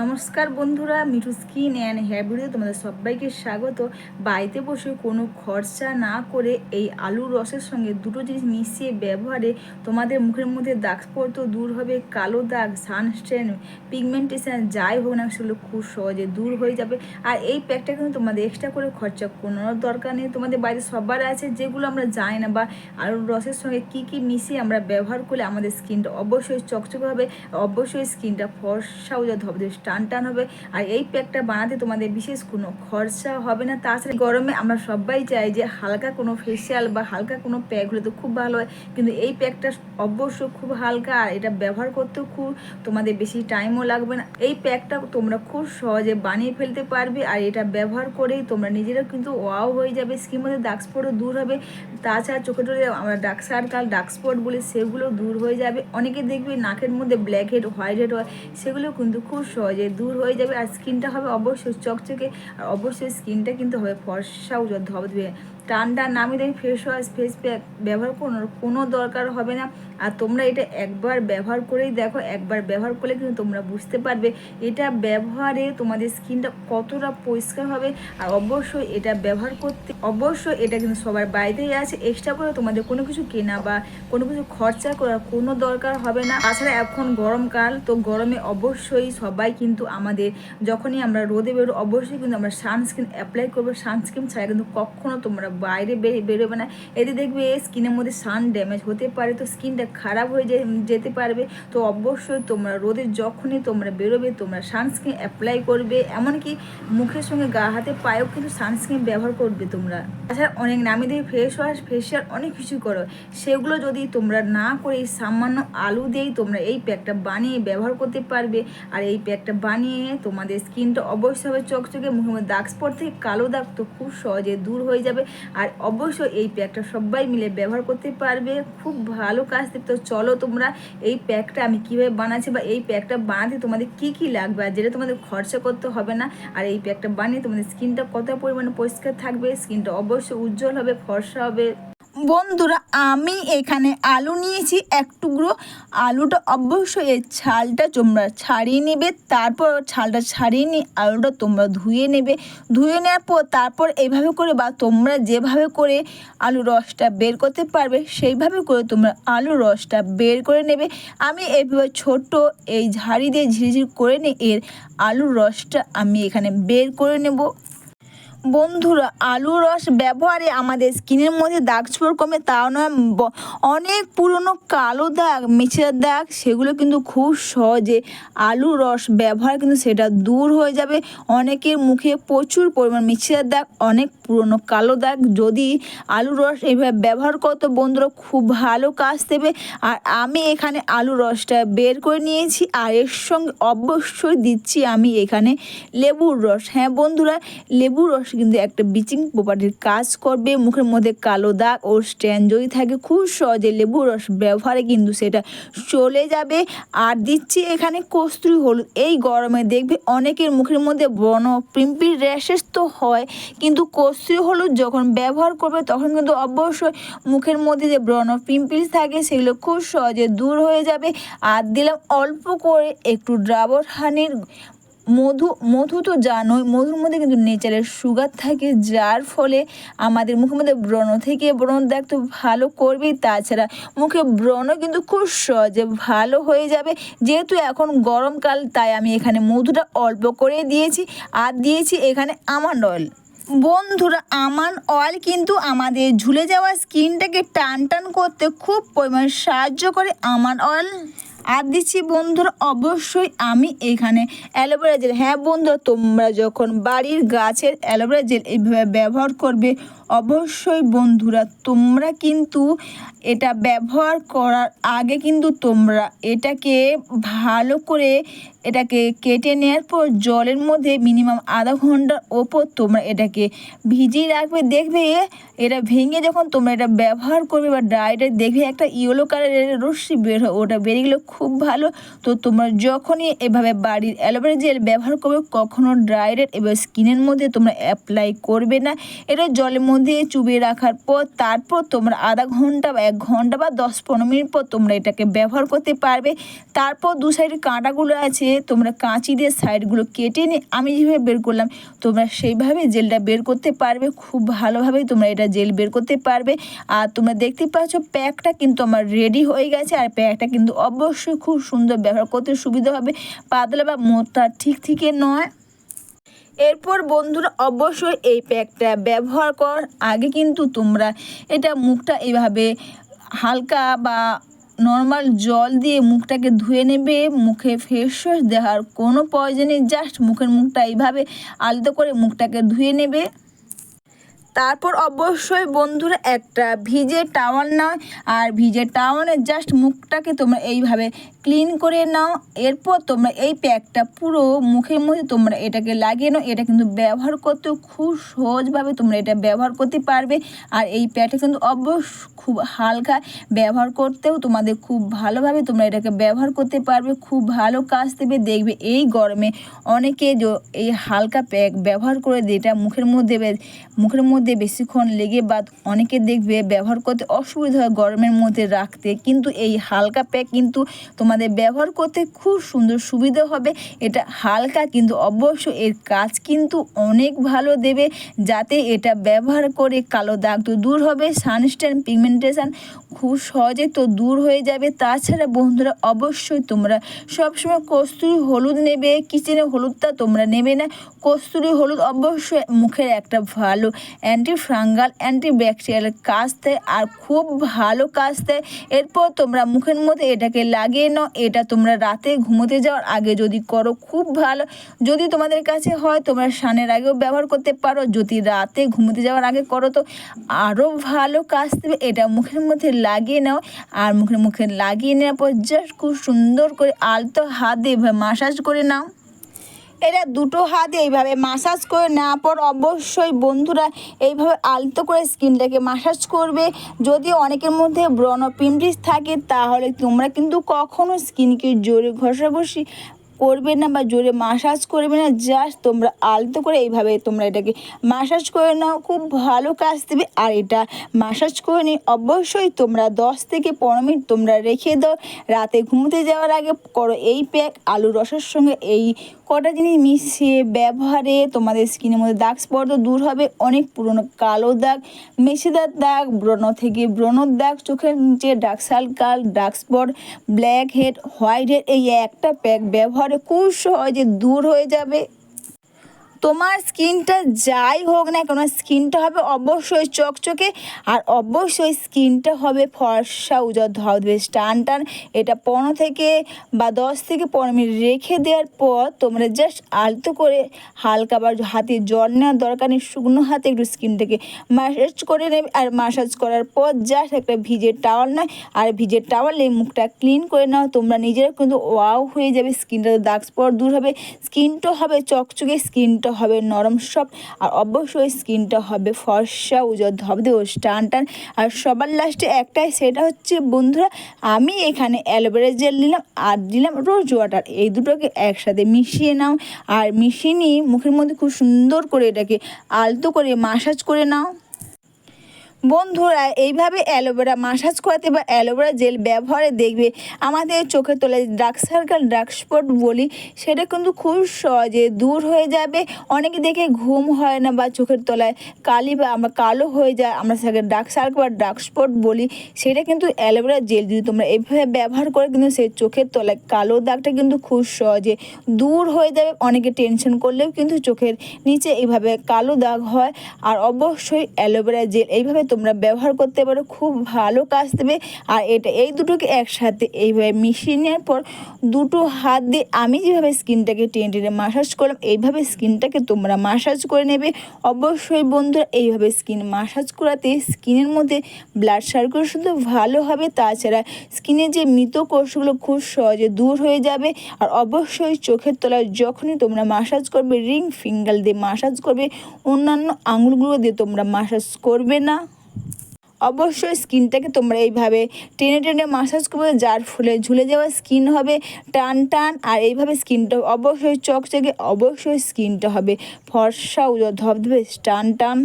নমস্কার বন্ধুরা, Mithu skin and hair video তোমাদের সবাইকে স্বাগত। বাড়িতে বসে কোনো খরচা না করে এই আলুর রসের সঙ্গে দুটো জিনিস মিশিয়ে ব্যবহারে তোমাদের মুখের মধ্যে দাগ স্পর্শ দূর হবে, কালো দাগ সানস্ট্রেন পিগমেন্টেশন যাই হোক না সেগুলো খুব সহজে দূর হয়ে যাবে। আর এই প্যাকটা কিন্তু তোমাদের এক্সট্রা করে খরচা কোনো দরকার নেই। তোমাদের বাড়িতে সবার আছে, যেগুলো আমরা জানি না বা আলুর রসের সঙ্গে কি কি মিশিয়ে আমরা ব্যবহার করলে আমাদের স্কিনটা অবশ্যই চকচকে হবে, অবশ্যই স্কিনটা ফর্সাও যাতে হবে। টান টান হবে। আর এই প্যাকটা বানাতে তোমাদের বিশেষ কোনো খরচা হবে না। তাছাড়া গরমে আমরা সবাই চাই যে হালকা কোনো ফেসিয়াল বা হালকা কোনো প্যাক হলে তো খুব ভালো হয়। কিন্তু এই প্যাকটা অবশ্য খুব হালকা আর এটা ব্যবহার করতেও খুব তোমাদের বেশি টাইমও লাগবে না। এই প্যাকটা তোমরা খুব সহজে বানিয়ে ফেলতে পারবে আর এটা ব্যবহার করেই তোমরা নিজেরা কিন্তু ওয়াও হয়ে যাবে। স্কিন মধ্যে দাগ স্পটও দূর হবে। তাছাড়া চোখে টোলে আমরা ডার্ক সার্কাল ডার্ক স্পট বলি সেগুলো দূর হয়ে যাবে। অনেকে দেখবে নাকের মধ্যে ব্ল্যাক হেড হোয়াইট হেড হয়। সেগুলো কিন্তু খুব সহজে দূর হয়ে যাবে আর স্কিনটা হবে অবশ্যই চকচকে, আর অবশ্যই স্কিনটা কিন্তু হবে ফর্সাও ধবধবে টান্ডা নামি দেয় ফেস ওয়াশ ফেস প্যাক ব্যবহার কোনো কোনো দরকার হবে না। আর তোমরা এটা একবার ব্যবহার করেই দেখো, একবার ব্যবহার করলে কিন্তু তোমরা বুঝতে পারবে এটা ব্যবহারে তোমাদের স্কিনটা কতটা পরিষ্কার হবে। আর অবশ্যই এটা ব্যবহার করতে অবশ্যই এটা কিন্তু সবার বাড়িতেই আছে। এক্সট্রা করে তোমাদের কোনো কিছু কেনা বা কোনো কিছু খরচা করার কোনো দরকার হবে না। তাছাড়া এখন গরমকাল তো গরমে অবশ্যই সবাই কিন্তু আমাদের যখনই আমরা রোদে বেরো অবশ্যই কিন্তু আমরা সানস্ক্রিন অ্যাপ্লাই করব। সানস্ক্রিন ছাড়া কিন্তু কখনো তোমরা বাইরে বেরোবে না। এতে দেখবে স্কিনের মধ্যে সান ড্যামেজ হতে পারে, তো স্কিনটা খারাপ হয়ে যেতে পারবে। তো অবশ্যই তোমরা রোদে যখনই তোমরা বেরোবে, তোমরা সানস্ক্রিন অ্যাপ্লাই করবে। এমনকি মুখের সঙ্গে গা হাতে পায়েও কিন্তু সানস্ক্রিন ব্যবহার করবে তোমরা। তাছাড়া অনেক নামি দিয়ে ফেস ওয়াশ ফেসিয়াল অনেক কিছু করো। সেগুলো যদি তোমরা না করে এই সামান্য আলু দিয়েই তোমরা এই প্যাকটা বানিয়ে ব্যবহার করতে পারবে। আর এই প্যাকটা বানিয়ে তোমাদের স্কিনটা অবশ্যই হবে চকচকে মধ্যে দাগ স্পট থেকে কালো দাগ তো খুব সহজে দূর হয়ে যাবে। আর অবশ্যই এই প্যাকটা সবাই মিলে ব্যবহার করতে পারবে। খুব ভালো কাজ তো চলো তোমরা এই প্যাকটা আমি কীভাবে বানাচ্ছি বা এই প্যাকটা বানাতে তোমাদের কি কি লাগবে আর যেটা তোমাদের খরচা করতে হবে না, আর এই প্যাকটা বানিয়ে তোমাদের স্কিনটা কত পরিমাণে পরিষ্কার থাকবে, স্কিনটা অবশ্যই উজ্জ্বল হবে, ফর্সা হবে বন্ধুরা, আমি এখানে আলু নিয়েছি এক টুকরো। আলুটা অবশ্যই এর ছালটা তোমরা ছাড়িয়ে নেবে, তারপর ছালটা ছাড়িয়ে নিয়ে আলুটা তোমরা ধুয়ে নেবে। ধুয়ে নেওয়ার পর তারপর এইভাবে করে বা তোমরা যেভাবে করে আলু রসটা বের করতে পারবে, সেইভাবে করে তোমরা আলু রসটা বের করে নেবে। আমি এইভাবে ছোট এই ঝাড়ি দিয়ে ঝিরিঝিরি করে নিয়ে এর আলুর রসটা আমি এখানে বের করে নেব। বন্ধুরা আলু রস ব্যবহারে আমাদের স্কিনের মধ্যে দাগ ছোপ কমে তাও নয় অনেক পুরনো কালো দাগ, মেছের দাগ, সেগুলো কিন্তু খুব সহজে আলু রস ব্যবহার কিন্তু সেটা দূর হয়ে যাবে। অনেকের মুখে প্রচুর পরিমাণ মেছের দাগ, অনেক পুরনো কালো দাগ। যদি আলু রস এইভাবে ব্যবহার করতো বন্ধুরা খুব ভালো কাজ দেবে। আর আমি এখানে আলু রসটা বের করে নিয়েছি, আর এর সঙ্গে অবশ্যই দিচ্ছি আমি এখানে লেবুর রস। হ্যাঁ বন্ধুরা, লেবুর রস কিন্তু একটা ব্লিচিং প্রপার্টির কাজ করবে, মুখের মধ্যে কালো দাগ ও স্ট্যান্ড যদি থাকে, খুব সহজে লেবুর রস ব্যবহারে কিন্তু সেটা চলে যাবে। আর দিচ্ছি এখানে কস্তুরি হলুদ। এই গরমে দেখবে অনেকের মুখের মধ্যে বন পিম্পল র্যাশেস তো হয়, কিন্তু কস্তুরি হলুদ যখন ব্যবহার করবে, তখন কিন্তু অবশ্যই মুখের মধ্যে যে ব্রণ, পিম্পলস থাকে, সেগুলো খুব সহজে দূর হয়ে যাবে। আর দিলাম অল্প করে একটু ড্রাবর হানির মধু মধু তো জানোই, মধুর মধ্যে কিন্তু নেচারের সুগার থাকে, যার ফলে আমাদের মুখের মধ্যে ব্রণ থেকে ব্রণ দাগ তো ভালো করবেই তাছাড়া মুখে ব্রণ কিন্তু খুব সহজে ভালো হয়ে যাবে। যেহেতু এখন গরমকাল তাই আমি এখানে মধুটা অল্প করে দিয়েছি আর দিয়েছি এখানে আমন্ড অয়েল বন্ধুরা আমান অয়েল কিন্তু আমাদের ঝুলে যাওয়া স্কিনটাকে টান টান করতে খুব পরিমাণে সাহায্য করে আমান অয়েল আর দিচ্ছি বন্ধুরা, অবশ্যই আমি এখানে অ্যালোভেরা জেল। হ্যাঁ বন্ধুরা, তোমরা যখন বাড়ির গাছের অ্যালোভেরা জেল এইভাবে ব্যবহার করবে, অবশ্যই বন্ধুরা, তোমরা কিন্তু এটা ব্যবহার করার আগে কিন্তু তোমরা এটাকে ভালো করে এটাকে কেটে নেওয়ার পর জলের মধ্যে মিনিমাম আধা ঘণ্টার ওপর তোমরা এটাকে ভিজিয়ে রাখবে। দেখবে এটা ভেঙে যখন তোমরা এটা ব্যবহার করবে বা ড্রাইটা দেখবে, একটা ইয়েলো কালারের রশ্মি বের হয়, ওটা বেরিয়ে গেলে খুব ভালো। তো তোমরা যখনই এভাবে বাড়ির অ্যালোভেরা জেল ব্যবহার করবে, কখনো ড্রাইডের এবার স্কিনের মধ্যে তোমরা অ্যাপ্লাই করবে না। এটা জলের মধ্যে চুবিয়ে রাখার পর, তারপর তোমরা আধা ঘণ্টা বা এক ঘণ্টা বা দশ পনেরো মিনিট পর তোমরা এটাকে ব্যবহার করতে পারবে। তারপর দু সাইডে কাঁটাগুলো আছে, তোমরা কাঁচি দিয়ে সাইডগুলো কেটে নিয়ে, আমি যেভাবে বের করলাম, তোমরা সেইভাবে জেলটা বের করতে পারবে। খুব ভালোভাবেই তোমরা এটা জেল বের করতে পারবে। আর তোমরা দেখতে পাচ্ছ, প্যাকটা কিন্তু আমার রেডি হয়ে গেছে। আর প্যাকটা কিন্তু অবশ্যই খুব সুন্দর ব্যবহার করতে সুবিধা হবে। পাতলা বা মোটা ঠিক থেকে নয়। এরপর বন্ধুরা, অবশ্যই এই প্যাকটা ব্যবহার কর। আগে কিন্তু তোমরা এটা মুখটা এভাবে হালকা বা নর্মাল জল দিয়ে মুখটাকে ধুয়ে নেবে। মুখে ফেস ওয়াশ দেওয়ার কোনো প্রয়োজন জাস্ট মুখের মুখটা এইভাবে আলতো করে মুখটাকে ধুয়ে নেবে। তারপর অবশ্যই বন্ধুরা একটা ভিজে টাওয়াল নাও আর ভিজে টাওয়ালে জাস্ট মুখটাকে তোমরা এইভাবে ক্লিন করে নাও। এরপর তোমরা এই প্যাকটা পুরো মুখের মধ্যে তোমরা এটাকে লাগিয়ে নাও। এটা কিন্তু ব্যবহার করতে খুব সহজভাবে তোমরা এটা ব্যবহার করতে পারবে। আর এই প্যাকটা কিন্তু অবশ্য খুব হালকা ব্যবহার করতেও তোমাদের খুব ভালোভাবে তোমরা এটাকে ব্যবহার করতে পারবে। খুব ভালো কাজ দেবে। দেখবে এই গরমে অনেকে এই হালকা প্যাক ব্যবহার করে এটা মুখের মধ্যে মুখের মধ্যে বেশিক্ষণ লেগে বা অনেকে দেখবে ব্যবহার করতে অসুবিধা হয় গরমের মধ্যে রাখতে। কিন্তু এই হালকা প্যাক কিন্তু তোমাদের ব্যবহার করতে খুব সুন্দর সুবিধা হবে। এটা হালকা কিন্তু অবশ্য এর কাজ কিন্তু অনেক ভালো দেবে যাতে এটা ব্যবহার করে কালো দাগ তো দূর হবে সানস্ট্যান্ড পিগমেন্টেশন খুব সহজে তো দূর হয়ে যাবে। তাছাড়া বন্ধুরা অবশ্যই তোমরা সবসময় কস্তুরি হলুদ নেবে, কিচেনে হলুদটা তোমরা নেবে না। কস্তুরি হলুদ অবশ্যই মুখের একটা ভালো অ্যান্টি ফাঙ্গাল অ্যান্টি ব্যাকটেরিয়াল কাজ দেয় আর খুব ভালো কাজ দেয় এরপর তোমরা মুখের মধ্যে এটাকে লাগিয়ে নাও। এটা তোমরা রাতে ঘুমোতে যাওয়ার আগে যদি করো, খুব ভালো। যদি তোমাদের কাছে হয়, তোমরা স্নানের আগেও ব্যবহার করতে পারো। যদি রাতে ঘুমোতে যাওয়ার আগে করো, তো আরও ভালো কাজ দেবে এটা মুখের মধ্যে লাগিয়ে নাও। আর মুখের মুখে লাগিয়ে নেওয়ার পর জাস্ট খুব সুন্দর করে আলতো হাত দিয়ে মাসাজ করে নাও। এটা দুটো হাতে এইভাবে মাসাজ করে নেওয়ার পর অবশ্যই বন্ধুরা এইভাবে আলতো করে স্কিনটাকে মাসাজ করবে। যদি অনেকের মধ্যে ব্রণ পিম্পিস থাকে, তাহলে তোমরা কিন্তু কখনো স্কিনকে জোরে ঘষাঘষি করবে না বা জোরে মাসাজ করবে না জাস্ট তোমরা আলতো করে এইভাবে তোমরা এটাকে মাসাজ করে নাও, খুব ভালো কাজ দেবে। আর এটা মাসাজ করে নিয়ে অবশ্যই তোমরা দশ থেকে পনেরো মিনিট তোমরা রেখে দাও। রাতে ঘুমোতে যাওয়ার আগে করো এই প্যাক আলু রসের সঙ্গে এই কটা জিনিস মিশিয়ে ব্যবহারে তোমাদের স্কিনের মধ্যে দাগ স্পট দূর হবে। অনেক পুরনো কালো দাগ, মেশিদার দাগ, ব্রণ থেকে ব্রণর দাগ, চোখের নিচে dark circle dark spot blackhead whitehead এই একটা প্যাক ব্যবহারে খুব সহজে দূর হয়ে যাবে। তোমার স্কিনটা যাই হোক না কেন, স্কিনটা হবে অবশ্যই চকচকে আর অবশ্যই স্কিনটা হবে ফর্সা উজর ধবধবে টান টান, এটা পনেরো থেকে বা দশ থেকে পনেরো মিনিট রেখে দেওয়ার পর তোমরা জাস্ট আলতো করে হালকা বা হাতে জল নেওয়ার দরকার নেই, শুকনো হাতে একটু স্কিনটাকে ম্যাসাজ করে নেবে আর ম্যাসাজ করার পর জাস্ট একটা ভিজে টাওয়াল নয়, আর ভিজে টাওয়াল এই মুখটা ক্লিন করে নাও, তোমরা নিজেরা কিন্তু ওয়াও হয়ে যাবে, স্কিনটা দাগ স্পট দূর হবে, স্কিনটা হবে চকচকে, স্কিনটা হবে নরম সব, আর অবশ্যই স্কিনটা হবে ফর্সা উজর ধবধে ও টান টান। আর সবার লাস্টে একটাই, সেটা হচ্ছে বন্ধুরা, আমি এখানে অ্যালোভেরা জেল নিলাম, আর দিলাম রোজ ওয়াটার এই দুটোকে একসাথে মিশিয়ে নাও, আর মিশিয়ে নিয়ে মুখের মধ্যে খুব সুন্দর করে এটাকে আলতো করে মাসাজ করে নাও। বন্ধুরা, এইভাবে অ্যালোভেরা মাসাজ করাতে বা অ্যালোভেরা জেল ব্যবহারে দেখবে। আমাদের চোখের তলায় ডার্ক সার্কেল, ডার্ক স্পট বলি, সেটা কিন্তু খুব সহজে দূর হয়ে যাবে। অনেকে দেখে ঘুম হয় না বা চোখের তলায় কালি বা আমরা কালো হয়ে যায়, আমরা সেটাকে ডার্ক সার্কেল বা ডার্ক স্পট বলি, সেটা কিন্তু অ্যালোভেরা জেল যদি তোমরা এইভাবে ব্যবহার করে কিন্তু সেই চোখের তলায় কালো দাগটা কিন্তু খুব সহজে দূর হয়ে যাবে। অনেকে টেনশন করলেও কিন্তু চোখের নিচে এইভাবে কালো দাগ হয়। আর অবশ্যই অ্যালোভেরা জেল এইভাবে তোমরা ব্যবহার করতে পারো, খুব ভালো কাজ দেবে। আর এটা, এই দুটোকে একসাথে এইভাবে মিশিয়ে নেওয়ার পর দুটো হাত দিয়ে আমি যেভাবে স্কিনটাকে টেনে টেনে মাসাজ করলাম, এইভাবে স্কিনটাকে তোমরা মাসাজ করে নেবে। অবশ্যই বন্ধুরা, এইভাবে স্কিন মাসাজ করাতে স্কিনের মধ্যে ব্লাড সার্কুলেশন তো ভালো হবে, তাছাড়া স্কিনের যে মৃত কোষগুলো খুব সহজে দূর হয়ে যাবে। আর অবশ্যই চোখের তলায় যখনই তোমরা মাসাজ করবে রিং ফিঙ্গার দিয়ে মাসাজ করবে, অন্যান্য আঙুলগুলো দিয়ে তোমরা মাসাজ করবে না। অবশ্যই স্কিনটাকে তোমরা এইভাবে টেনে টেনে মাসাজ করবে, যার ফলে ঝুলে যাওয়া স্কিন হবে, টান টান, আর এইভাবে স্কিনটা অবশ্যই চকচকে, অবশ্যই স্কিনটা হবে। ফর্সা উজো ধবধবে টান টান।